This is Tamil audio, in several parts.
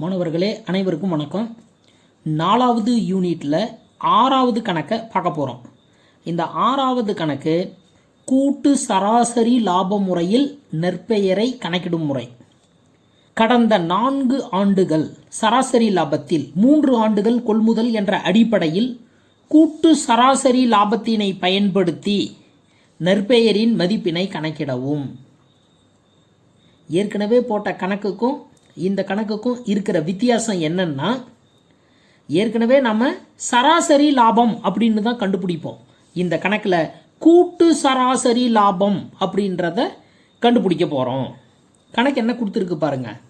மாணவர்களே அனைவருக்கும் வணக்கம். நாலாவது யூனிட்டில் ஆறாவது கணக்கை பார்க்க போகிறோம் இந்த ஆறாவது கணக்கு கூட்டு சராசரி லாப முறையில் நெற்பெயரை கணக்கிடும் முறை. கடந்த நான்கு ஆண்டுகள் சராசரி லாபத்தில் மூன்று ஆண்டுகள் கொள்முதல் என்ற அடிப்படையில் கூட்டு சராசரி லாபத்தினை பயன்படுத்தி நெற்பெயரின் மதிப்பினை கணக்கிடவும். ஏற்கனவே போட்ட கணக்குக்கும் இந்த கணக்குக்கும் இருக்கிற வித்தியாசம் என்னன்னா ஏற்கனவே நம்ம சராசரி லாபம் அப்படின்னு தான் கண்டுபிடிப்போம். இந்த கணக்கில் கூட்டு சராசரி லாபம் அப்படின்றத கண்டுபிடிக்க போகிறோம் கணக்கு என்ன கொடுத்துருக்கு பாருங்க.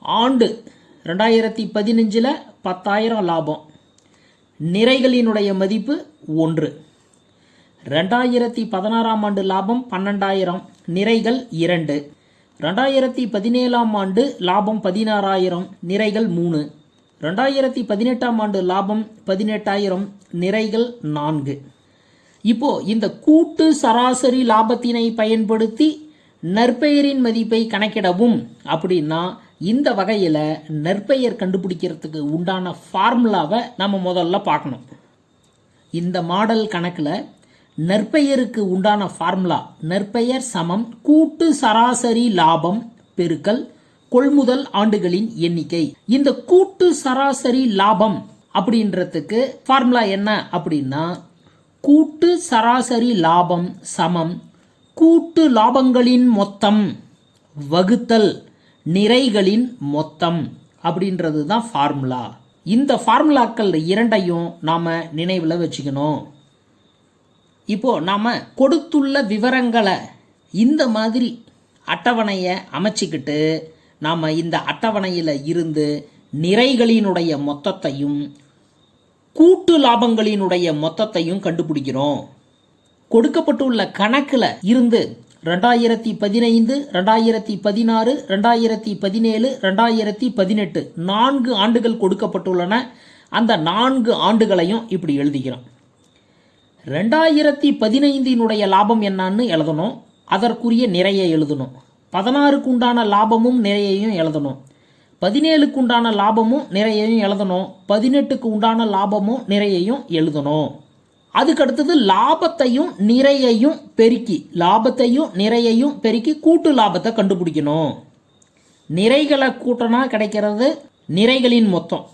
ஆண்டு ரெண்டாயிரத்தி பதினஞ்சில் பத்தாயிரம் லாபம். நிறைகளினுடைய மதிப்பு ஒன்று. ரெண்டாயிரத்தி பதினாறாம் ஆண்டு லாபம் பன்னெண்டாயிரம் நிறைகள் இரண்டு. ரெண்டாயிரத்தி பதினேழாம் ஆண்டு லாபம் பதினாறாயிரம் நிறைகள் மூணு. ரெண்டாயிரத்தி பதினெட்டாம் ஆண்டு லாபம் பதினெட்டாயிரம் நிறைகள் நான்கு. இப்போ இந்த கூட்டு சராசரி லாபத்தினை பயன்படுத்தி நற்பெயரின் மதிப்பை கணக்கிடவும் அப்படின்னா இந்த வகையில் நற்பெயர் கண்டுபிடிக்கிறதுக்கு உண்டான ஃபார்முலாவை நம்ம முதல்ல பார்க்கணும். இந்த மாடல் கணக்கில் நற்பெயருக்கு உண்டான ஃபார்முலா நற்பெயர் சமம் கூட்டு சராசரி லாபம் பெருக்கல் கொள்முதல் ஆண்டுகளின் எண்ணிக்கை. இந்த கூட்டு சராசரி லாபம் அப்படின்றதுக்கு ஃபார்முலா என்ன அப்படின்னா கூட்டு சராசரி லாபம் சமம் கூட்டு லாபங்களின் மொத்தம் வகுத்தல் நிறைகளின் மொத்தம் அப்படின்றது தான் ஃபார்முலா இந்த ஃபார்முலாக்கள் இரண்டையும் நாம் நினைவில் வச்சுக்கணும். இப்போது நாம் கொடுத்துள்ள விவரங்களை இந்த மாதிரி அட்டவணையை அமைச்சிக்கிட்டு நாம் இந்த அட்டவணையில் இருந்து நிறைகளினுடைய மொத்தத்தையும் கூட்டு லாபங்களினுடைய மொத்தத்தையும் கண்டுபிடிக்கிறோம். கொடுக்கப்பட்டுள்ள கணக்கில் இருந்து ரெண்டாயிரத்தி பதினைந்து ரெண்டாயிரத்தி பதினாறு ரெண்டாயிரத்தி பதினேழு ரெண்டாயிரத்தி பதினெட்டு நான்கு ஆண்டுகள் கொடுக்கப்பட்டுள்ளன. அந்த நான்கு ஆண்டுகளையும் இப்படி எழுதுகிறோம். ரெண்டாயிரத்தி பதினைந்தினுடைய லாபம் என்னன்னு எழுதணும். அதற்குரிய நிறைய எழுதணும். பதினாறுக்கு உண்டான லாபமும் நிறையையும் எழுதணும். பதினேழுக்கு உண்டான லாபமும் நிறையையும் எழுதணும். பதினெட்டுக்கு உண்டான லாபமும் நிறையையும் எழுதணும். அதுக்கடுத்தது லாபத்தையும் நிறையையும் பெருக்கி லாபத்தையும் நிறையையும் பெருக்கி கூட்டு லாபத்தை கண்டுபிடிக்கணும். நிறைகளை கூட்டினா கிடைக்கிறது நிறைகளின் மொத்தம்.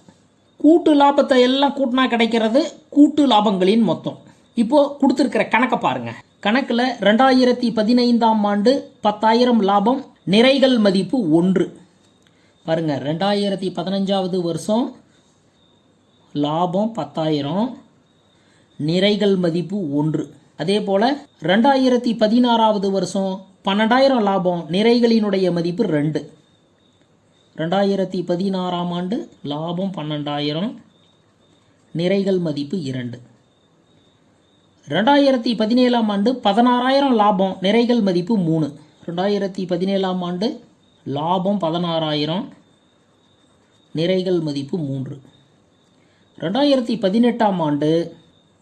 கூட்டு லாபத்தை எல்லாம் கூட்டினா கிடைக்கிறது கூட்டு லாபங்களின் மொத்தம். இப்போது கொடுத்துருக்கிற கணக்கை பாருங்கள் கணக்கில் ரெண்டாயிரத்தி பதினைந்தாம் ஆண்டு பத்தாயிரம் லாபம் நிறைகள் மதிப்பு ஒன்று. பாருங்கள் ரெண்டாயிரத்தி பதினஞ்சாவது வருஷம் லாபம் பத்தாயிரம் நிறைகள் மதிப்பு ஒன்று. அதே போல் ரெண்டாயிரத்தி பதினாறாவது வருஷம் பன்னெண்டாயிரம் லாபம் நிறைகளினுடைய மதிப்பு ரெண்டு. ரெண்டாயிரத்தி பதினாறாம் ஆண்டு லாபம் பன்னெண்டாயிரம் நிறைகள் மதிப்பு இரண்டு. ரெண்டாயிரத்தி பதினேழாம் ஆண்டு பதினாறாயிரம் லாபம் நிறைகள் மதிப்பு மூணு. ரெண்டாயிரத்தி பதினேழாம் ஆண்டு லாபம் பதினாறாயிரம் நிறைகள் மதிப்பு மூன்று. ரெண்டாயிரத்தி பதினெட்டாம் ஆண்டு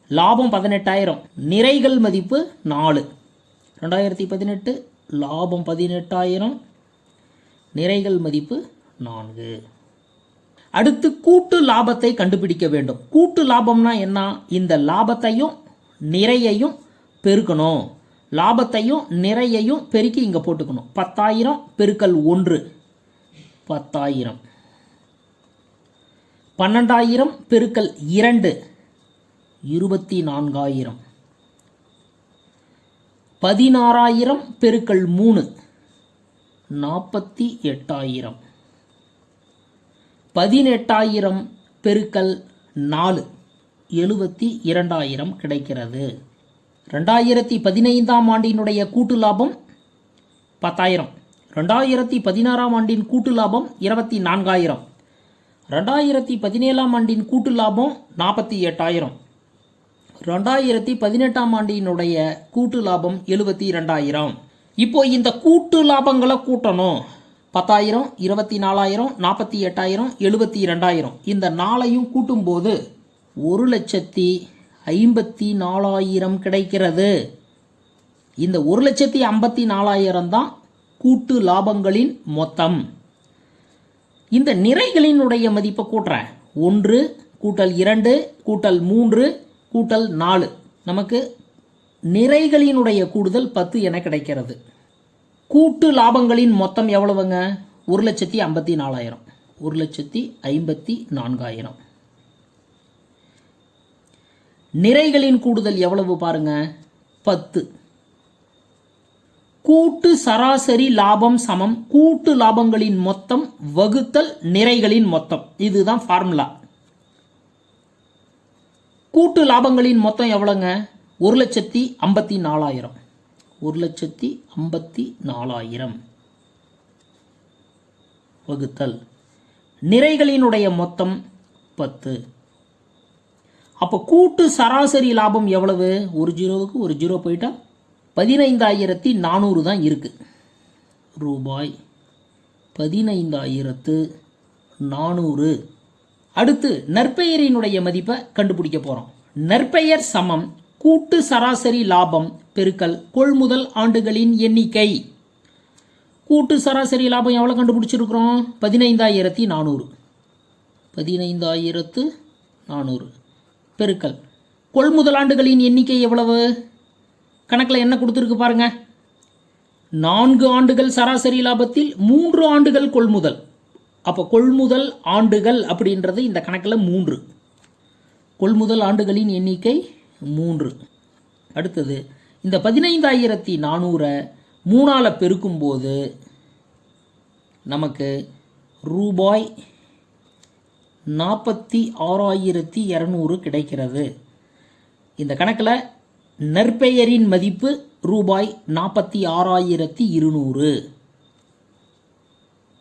லாபம் பதினெட்டாயிரம் நிறைகள் மதிப்பு நாலு. ரெண்டாயிரத்தி பதினெட்டு லாபம் பதினெட்டாயிரம் நிறைகள் மதிப்பு நான்கு. அடுத்து கூட்டு லாபத்தை கண்டுபிடிக்க வேண்டும். கூட்டு லாபம்னா என்ன? இந்த லாபத்தையும் நிறையையும் பெருக்கணும். லாபத்தையும் நிறையையும் பெருக்கி இங்கே போட்டுக்கணும். பத்தாயிரம் பெருக்கல் ஒன்று. பத்தாயிரம். பன்னெண்டாயிரம் பெருக்கல் இரண்டு. இருபத்தி நான்காயிரம் பதினாறாயிரம் பெருக்கல் மூணு. நாற்பத்தி எட்டாயிரம். பதினெட்டாயிரம் பெருக்கல் நாலு. எழுபத்தி இரண்டாயிரம் கிடைக்கிறது. ரெண்டாயிரத்தி பதினைந்தாம் ஆண்டினுடைய கூட்டு லாபம் பத்தாயிரம். ரெண்டாயிரத்தி பதினாறாம் ஆண்டின் கூட்டு லாபம் இருபத்தி நான்காயிரம். ரெண்டாயிரத்தி பதினேழாம் ஆண்டின் கூட்டு லாபம் நாற்பத்தி எட்டாயிரம். ரெண்டாயிரத்தி பதினெட்டாம் ஆண்டினுடைய கூட்டு லாபம் எழுபத்தி ரெண்டாயிரம் இப்போ இந்த கூட்டு லாபங்களை கூட்டணும். பத்தாயிரம் இருபத்தி நாலாயிரம் நாற்பத்தி எட்டாயிரம் எழுபத்தி ரெண்டாயிரம் இந்த நாளையும் கூட்டும்போது ஒரு லட்சத்தி ஐம்பத்தி நாலாயிரம் கிடைக்கிறது. இந்த ஒரு லட்சத்தி ஐம்பத்தி நாலாயிரம் தான் கூட்டு லாபங்களின் மொத்தம். இந்த நிறைகளினுடைய மதிப்பை கூட்டுறேன். ஒன்று கூட்டல் இரண்டு கூட்டல் மூன்று கூட்டல் நாலு. நமக்கு நிறைகளினுடைய கூடுதல் பத்து என கிடைக்கிறது. கூட்டு லாபங்களின் மொத்தம் எவ்வளவுங்க? ஒரு லட்சத்தி ஐம்பத்தி நாலாயிரம். ஒரு லட்சத்தி ஐம்பத்தி நான்காயிரம். நிறைகளின் கூடுதல் எவ்வளவு பாருங்க? பத்து. கூட்டு சராசரி லாபம் சமம். கூட்டு லாபங்களின் மொத்தம் வகுத்தல் நிறைகளின் மொத்தம். இதுதான் ஃபார்முலா கூட்டு லாபங்களின் மொத்தம் எவ்வளோங்க ஒரு லட்சத்தி ஐம்பத்தி நாலாயிரம். ஒரு லட்சத்தி ஐம்பத்தி நாலாயிரம். வகுத்தல். நிறைகளினுடைய மொத்தம் பத்து. அப்போ கூட்டு சராசரி லாபம் எவ்வளவு? ஒரு ஜீரோவுக்கு ஒரு ஜீரோ போயிட்டால் பதினைந்தாயிரத்தி நானூறு தான் இருக்குது ரூபாய் பதினைந்தாயிரத்து நானூறு. அடுத்து நற்பெயரினுடைய மதிப்பை கண்டுபிடிக்க போகிறோம் நற்பெயர் சமம் கூட்டு சராசரி லாபம் பெருக்கல் கொள்முதல் ஆண்டுகளின் எண்ணிக்கை. கூட்டு சராசரி லாபம் எவ்வளோ கண்டுபிடிச்சிருக்கிறோம்? பதினைந்தாயிரத்தி நானூறு. பதினைந்தாயிரத்து நானூறு. பெருக்கல் கொள்முதல் ஆண்டுகளின் எண்ணிக்கை எவ்வளவு? கணக்கில் என்ன கொடுத்துருக்கு பாருங்க. நான்கு ஆண்டுகள் சராசரி லாபத்தில் மூன்று ஆண்டுகள் கொள்முதல் அப்போ கொள்முதல் ஆண்டுகள் அப்படின்றது இந்த கணக்கில் மூன்று. கொள்முதல் ஆண்டுகளின் எண்ணிக்கை மூன்று. அடுத்தது இந்த பதினைந்தாயிரத்தி நானூறை மூணால் பெருக்கும்போது நமக்கு ரூபாய் நாற்பத்தி ஆறாயிரத்தி இரநூறு கிடைக்கிறது. இந்த கணக்கில் நற்பெயரின் மதிப்பு ரூபாய் நாற்பத்தி ஆறாயிரத்தி இருநூறு.